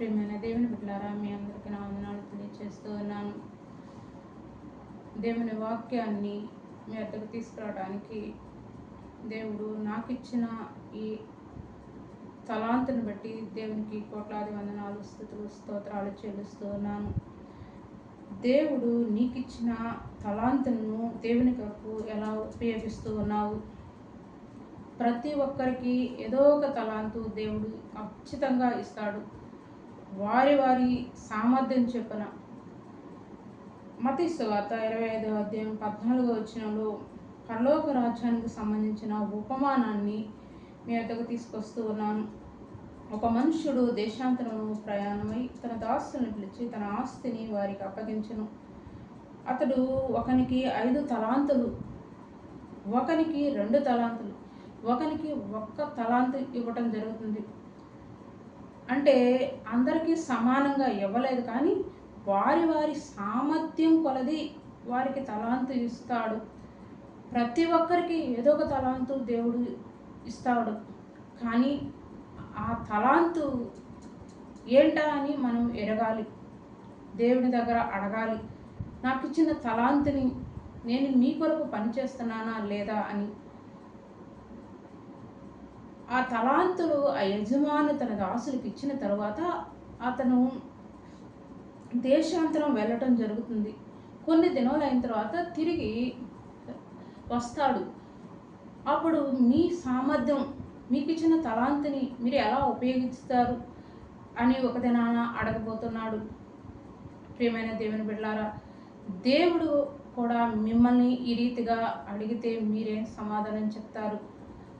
ప్రియమైన దేవుని బిడ్డారా మీ అందరికీ నా వందనాలు తెలియజేస్తూ ఉన్నాను. దేవుని వాక్యాన్ని మీ అద్దకు తీసుకురావడానికి దేవుడు నాకు ఇచ్చిన ఈ తలాంతుని బట్టి దేవునికి కోట్లాది వందనాలు స్థుతులు స్తోత్రాలు చెల్లిస్తూ ఉన్నాను. దేవుడు నీకు ఇచ్చిన తలాంతును దేవుని కొరకు ఎలా ఉపయోగిస్తూ ఉన్నావు? ప్రతి ఒక్కరికి ఏదో ఒక తలాంతు దేవుడు ఖచ్చితంగా ఇస్తాడు. వారి వారి సామర్థ్యం చెప్పన. మతి వార్త ఇరవై ఐదవ అధ్యాయం పద్నాలుగో వచ్చినలో పరలోక రాజ్యానికి సంబంధించిన ఉపమానాన్ని మీ వద్దకు తీసుకొస్తూ ఉన్నాను. ఒక మనుష్యుడు దేశాంతరము ప్రయాణమై తన దాస్తులను పిలిచి తన ఆస్తిని వారికి అప్పగించను. అతడు ఒకనికి ఐదు తలాంతులు ఒకనికి రెండు తలాంతులు ఒకనికి ఒక్క తలాంతు ఇవ్వటం జరుగుతుంది. అంటే అందరికీ సమానంగా ఇవ్వలేదు కానీ వారి వారి సామర్థ్యం కొలది వారికి తలాంతు ఇస్తాడు. ప్రతి ఒక్కరికి ఏదో ఒక తలాంతు దేవుడు ఇస్తాడు. కానీ ఆ తలాంతు ఏంటా అని మనం ఎరగాలి. దేవుడి దగ్గర అడగాలి. నాకు ఇచ్చిన తలాంతుని నేను మీ కొరకు పనిచేస్తున్నానా లేదా అని ఆ తలాంతులు ఆ యజమాను తన దాసులకు ఇచ్చిన తర్వాత అతను దేశాంతరం వెళ్ళటం జరుగుతుంది. కొన్ని దినాలు అయిన తర్వాత తిరిగి వస్తాడు. అప్పుడు మీ సామర్థ్యం మీకు ఇచ్చిన తలాంతిని మీరు ఎలా ఉపయోగిస్తారు అని ఒక దినాన అడగబోతున్నాడు. ప్రియమైన దేవుని బిడ్డారా దేవుడు కూడా మిమ్మల్ని ఈ రీతిగా అడిగితే మీరేం సమాధానం చెప్తారు.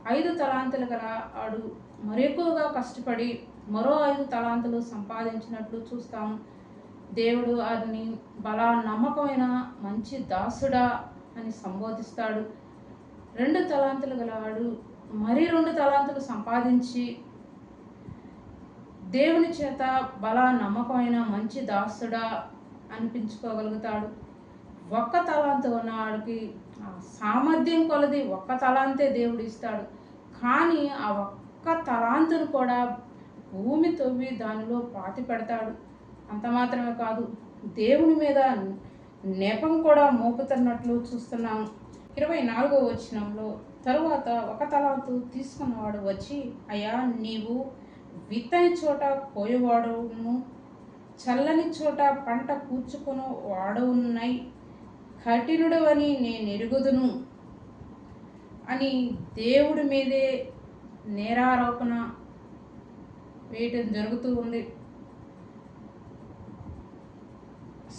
ఐదు తలాంతులు గల ఆడు మరెక్కువగా కష్టపడి మరో ఐదు తలాంతులు సంపాదించినట్లు చూస్తాం. దేవుడు వారిని బలా నమ్మకమైన మంచి దాసుడా అని సంబోధిస్తాడు. రెండు తలాంతులు గలవాడు మరి రెండు తలాంతులు సంపాదించి దేవుని చేత బలా నమ్మకమైన మంచి దాసుడా అనిపించుకోగలుగుతాడు. ఒక్క తలాంతు ఉన్నవాడికి సామర్థ్యం కొలది ఒక్క తలాంతే దేవుడు ఇస్తాడు కానీ ఆ ఒక్క తలాంతును కూడా భూమి తవ్వి దానిలో పాతి పెడతాడు. అంత మాత్రమే కాదు దేవుని మీద నెపం కూడా మోపుతున్నట్లు చూస్తున్నాము. ఇరవై నాలుగో వచనంలో తరువాత ఒక తలాంతు తీసుకున్నవాడు వచ్చి అయ్యా నీవు విత్తని చోట కోయవాడును చల్లని చోట పంట కూర్చుకుని వాడవున్నాయి కఠినుడు అని నేను ఎరుగుదును అని దేవుడి మీదే నేరారోపణ వేయటం జరుగుతూ ఉంది.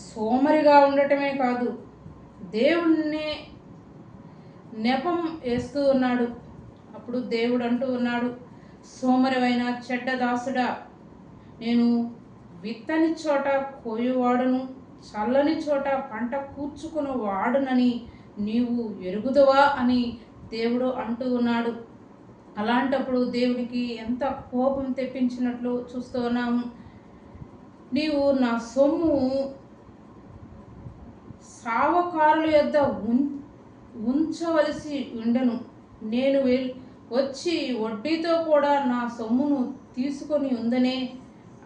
సోమరిగా ఉండటమే కాదు దేవుణ్ణే నెపం వేస్తూ ఉన్నాడు. అప్పుడు దేవుడు అంటూ ఉన్నాడు సోమరివైన చెడ్డదాసుడా నేను విత్తని చోట కోయువాడును. చల్లని చోట పంట కూర్చుకుని వాడునని నీవు ఎరుగుదవా అని దేవుడు అంటూ ఉన్నాడు. అలాంటప్పుడు దేవుడికి ఎంత కోపం తెప్పించినట్లు చూస్తూ ఉన్నాము. నీవు నా సొమ్ము సావకారుల యొద్ద ఉం ఉంచవలసి ఉండను. నేను వెల్ వచ్చి వడ్డీతో కూడా నా సొమ్మును తీసుకొని ఉందనే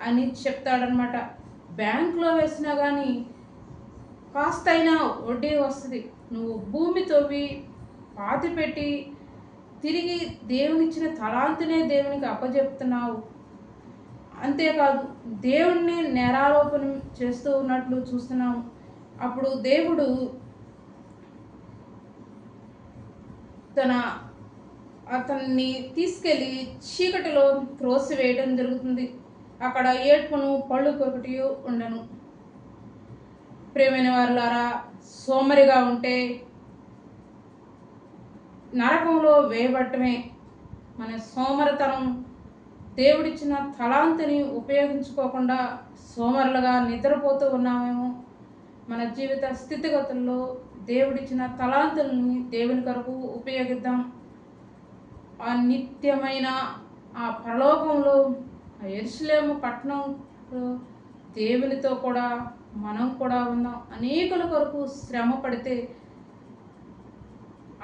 అని చెప్తాడనమాట బ్యాంకులో వేసినా కానీ కాస్తైనా వడ్డీ వస్తుంది. నువ్వు భూమి తవ్వి పాతి పెట్టి తిరిగి దేవునిచ్చిన తలాంతినే దేవునికి అప్పజెప్తున్నావు. అంతేకాదు దేవుణ్ణి నేరారోపణ చేస్తూ ఉన్నట్లు చూస్తున్నాము అప్పుడు దేవుడు తన అతన్ని తీసుకెళ్ళి చీకటిలో త్రోసివేయడం జరుగుతుంది. అక్కడ ఏడ్పును పళ్ళు ఒకటి ఉండను. ప్రేమైన వారులారా సోమరిగా ఉంటే నరకంలో వేయబట్టమే మన సోమరతనం. దేవుడిచ్చిన తలాంతిని ఉపయోగించుకోకుండా సోమరులుగా నిద్రపోతూ ఉన్నామేమో. మన జీవిత స్థితిగతుల్లో దేవుడిచ్చిన తలాంతుల్ని దేవుని కొరకు ఉపయోగిద్దాం. ఆ నిత్యమైన ఆ పరలోకంలో ఎరుసలేము పట్టణంలో దేవునితో కూడా మనం కూడా ఉన్నాం. అనేకుల కొరకు శ్రమ పడితే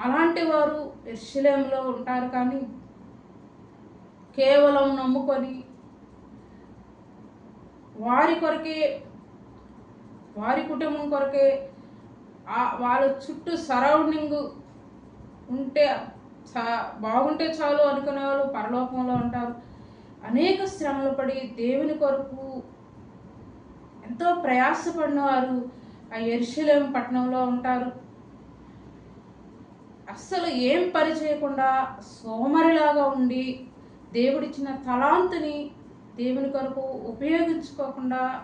అలాంటి వారు ఎరుసలేములో ఉంటారు కానీ కేవలం నమ్ముకొని వారి కొరకే వారి కుటుంబం కొరకే వాళ్ళ చుట్టూ సరౌండింగ్ ఉంటే చా- బాగుంటే చాలు అనుకునే వాళ్ళు పరలోకంలో ఉంటారు. అనేక శ్రమలు పడి దేవుని కొరకు ఎంతో ప్రయాసపడిన వారు ఆ ఎరుశలేం పట్టణంలో ఉంటారు. అస్సలు ఏం పని చేయకుండా సోమరిలాగా ఉండి దేవుడిచ్చిన తలాంతుని దేవుని కొరకు ఉపయోగించుకోకుండా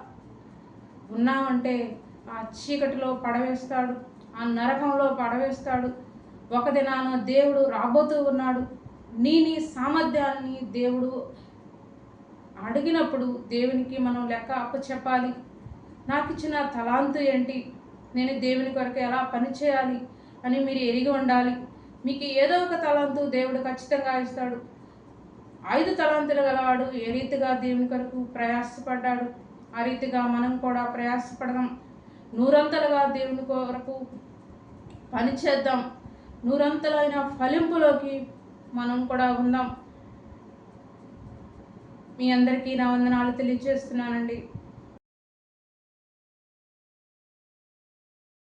ఉన్నామంటే ఆ చీకటిలో పడవేస్తాడు ఆ నరకంలో పడవేస్తాడు. ఒక దినాన దేవుడు రాబోతూ ఉన్నాడు. నీ నీ సామర్థ్యాన్ని దేవుడు అడిగినప్పుడు దేవునికి మనం లెక్క అప్పచెప్పాలి నాకు ఇచ్చిన తలాంతు ఏంటి? నేను దేవుని కొరకు ఎలా పని చేయాలి? అని మీరు ఎరిగి ఉండాలి. మీకు ఏదో ఒక తలాంతు దేవుడు ఖచ్చితంగా ఇస్తాడు. ఐదు తలాంతులు గలవాడు ఏ రీతిగా దేవుని కొరకు ప్రయాసపడ్డాడు? ఆ రీతిగా మనం కూడా ప్రయాసపడదాం. నూరంతలుగా దేవుని కొరకు పనిచేద్దాం నూరంతలైన ఫలింపులోకి మనం కూడా ఉందాం. మీ అందరికీ నా వందనాలు తెలియజేస్తున్నానండి.